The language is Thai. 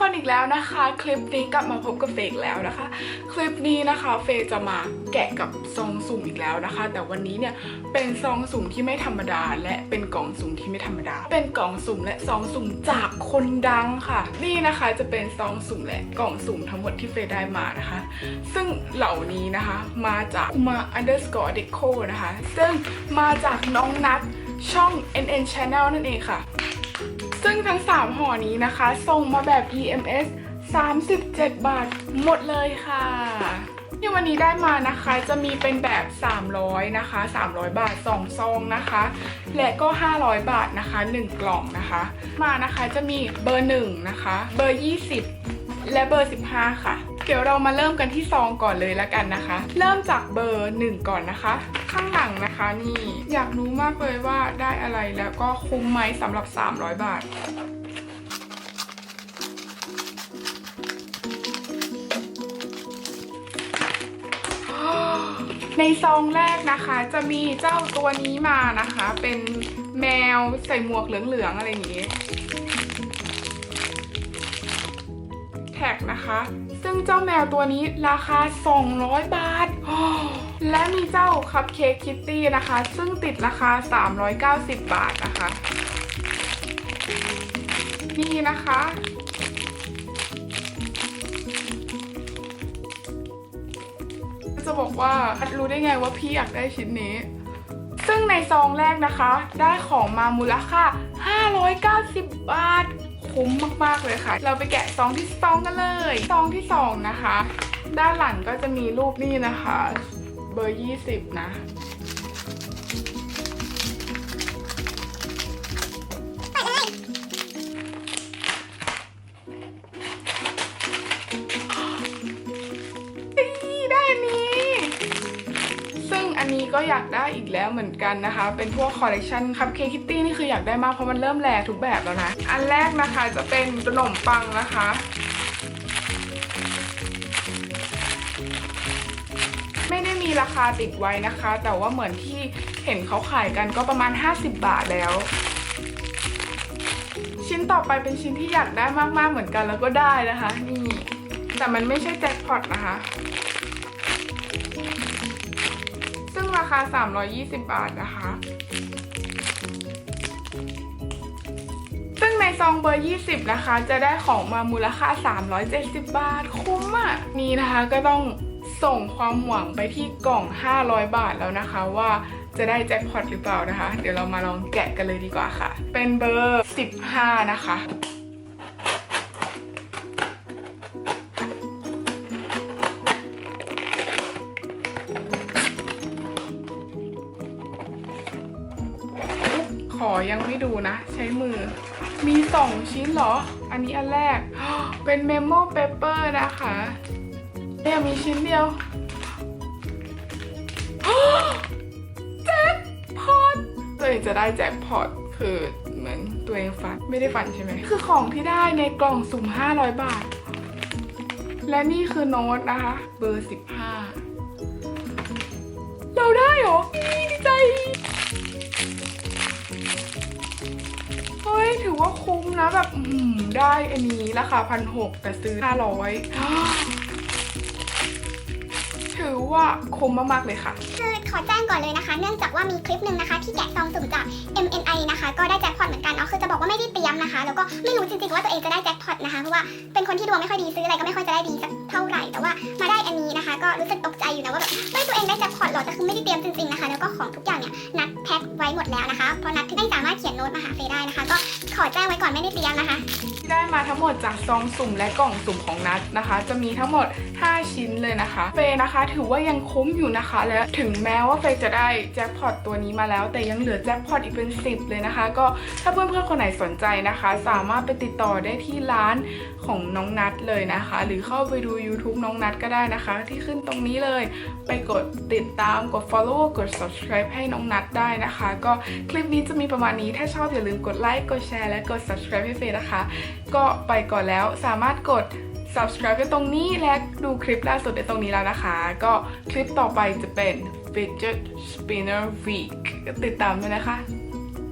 คนอีกแล้วนะคะ คลิปนี้กลับมาพบกับเฟกแล้วนะคะ คลิปนี้นะคะเฟยจะมาแกะกับซองสุ่มอีกแล้วนะคะ แต่วันนี้เนี่ยเป็นซองสุ่มที่ไม่ธรรมดา และเป็นกล่องสุ่มที่ไม่ธรรมดา เป็นกล่องสุ่มและซองสุ่มจากคนดังค่ะ นี่นะคะจะเป็นซองสุ่มและกล่องสุ่มทั้งหมดที่เฟยได้มานะคะ ซึ่งเหล่านี้นะคะมาจากมา underscore deco นะคะ ซึ่งมาจากน้องนัทช่อง NN Channel นั่นเองค่ะ ซึ่งทั้ง 3ห่อนี้นะคะส่งมาแบบ EMS 37 บาทหมดเลยค่ะที่วันนี้ได้มานะคะจะมีเป็นแบบ 300 นะคะ 300 บาท 2 ซองนะคะ และก็ 500 บาทนะคะ 1 กล่องนะคะ มานะคะจะมีเบอร์ 1 นะคะ เบอร์ 20 และเบอร์ 15 ค่ะ ดี๋ยวเรามาเริ่มกันที่ซองก่อนเลยละกันนะคะ เริ่มจากเบอร์ 1 ก่อนนะคะ ข้างหลังนะคะนี่อยากรู้มากเลยว่าได้อะไรแล้วก็คุ้มไหมสำหรับ 300 บาทในซองแรกนะคะจะมีเจ้าตัวนี้มานะคะ เป็นแมวใส่หมวกเหลืองๆอะไรอย่างนี้ แท็กนะคะ ซึ่งเจ้าแมวตัวนี้ราคา 200 บาท และมีเจ้าคัพเค้กคิตตี้นะคะ ซึ่งติดราคา 390 บาทนะคะ นี่นะคะจะบอกว่ารู้ได้ไงว่าพี่อยากได้ชิ้นนี้ ซึ่งในซองแรกนะคะ ได้ของมามูลค่า 590 บาท คุ้มมากๆเลยค่ะ เราไปแกะซองที่สองกันเลยซองที่ 2 นะคะ ด้านหลังก็จะมีรูปนี่นะคะ เบอร์ 20 นะ นี้ก็อยากได้อีกแล้วเหมือนกันนะคะ เป็นพวกคอลเลกชันคัพเค้กคิตตี้นี่คืออยากได้มากเพราะมันเริ่มแลทุกแบบแล้วนะ อันแรกนะคะจะเป็นขนมปังนะคะไม่ได้มีราคาติดไว้นะคะ แต่ว่าเหมือนที่เห็นเขาขายกันก็ประมาณ 50 บาทแล้ว ชิ้นต่อไปเป็นชิ้นที่อยากได้มากๆเหมือนกันแล้วก็ได้นะคะ นี่ แต่มันไม่ใช่แจ็คพอตนะคะ ราคา 320 บาทนะคะ ซึ่งในซองเบอร์ 20 นะคะ จะได้ของมามูลค่า 370 บาท คุ้มอะ นี่นะคะก็ต้องส่งความหวังไปที่กล่อง 500 บาทแล้วนะคะว่าจะได้แจ็คพอตหรือเปล่านะคะ เดี๋ยวเรามาลองแกะกันเลยดีกว่าค่ะ เป็นเบอร์ 15 นะคะ ยังไม่ดูนะ ใช้มือ มีสองชิ้นเหรอ อันนี้อันแรก เป็นเมมโมเปเปอร์นะคะเนี่ยมีชิ้นเดียวแจ็คพอตตัวเองจะได้แจ็คพอตคือเหมือนตัวเองฝันไม่ได้ฝันใช่ไหมคือของที่ได้ในกล่องสุ่ม 500 บาท และนี่คือโน้ตนะคะ เบอร์ 15 เราได้เหรอดีใจ ว่าคุ้มนะแบบอืมได้อันนี้ราคาพันหกแต่ซื้อห้าร้อยถือว่าคุ้มมากๆเลยค่ะ คือขอแจ้งก่อนเลยนะคะ เนื่องจากว่ามีคลิปหนึ่งนะคะ ที่แกะซองสุ่มจาก MNI นะคะ ก็ได้แจ็คพอตเหมือนกันเนาะคือจะบอกว่าไม่ได้เตรียมนะคะ แล้วก็ไม่รู้จริงๆว่าตัวเองจะได้แจ็คพอตนะคะเพราะว่าเป็นคนที่ดวงไม่ค่อยดีซื้ออะไรก็ไม่ค่อยจะได้ดีสักเท่าไหร่แต่ว่ามาได้อันนี้นะคะ ก็รู้สึกตกใจอยู่นะว่าแบบเฮ้ตัวเองได้แจ็คพอตเหรอแต่คือไม่ได้เตรียมจริงๆนะคะ แล้วก็ของทุกอย่างเนี่ยนัดแพ็คไว้หมดแล้วนะคะเพราะนัดามารถเขียนโน้ตมาหาเฟยได้นะคะ ก็ขอแจ้งไว้ก่อนไม่ได้เตรียมนะคะ ได้มาทั้งหมดจากซองสุ่มและกล่องสุ่มของนัดนะคะ จะมีทั้งหมด 5 ชิ้นเลยนะคะเฟย์นะคะ ถือว่ายังคุ้มอยู่นะคะ และถึงแม้ว่าเฟย์จะได้แจ็คพอตตัวนี้มาแล้ว แต่ยังเหลือแจ็คพอตอีกเป็น 10 เลยนะคะ ก็ถ้าเพื่อนๆคนไหนสนใจนะคะ สามารถไปติดต่อได้ที่ร้านของน้องนัดเลยนะคะ หรือเข้าไปดู YouTube น้องนัดก็ได้นะคะ ที่ขึ้นตรงนี้เลย ไปกดติดตามกด follow กด subscribe ให้น้องนัดได้นะคะ ก็คลิปนี้จะมีประมาณนี้ถ้าชอบอย่าลืมกดไลค์กดแชร์และกด subscribe ให้เฟย์นะคะ ก็ไปก่อนแล้วสามารถกด subscribe ได้ตรงนี้และดูคลิปล่าสุดได้ตรงนี้แล้วนะคะ ก็คลิปต่อไปจะเป็น fidget spinner week ติดตามด้วยนะคะ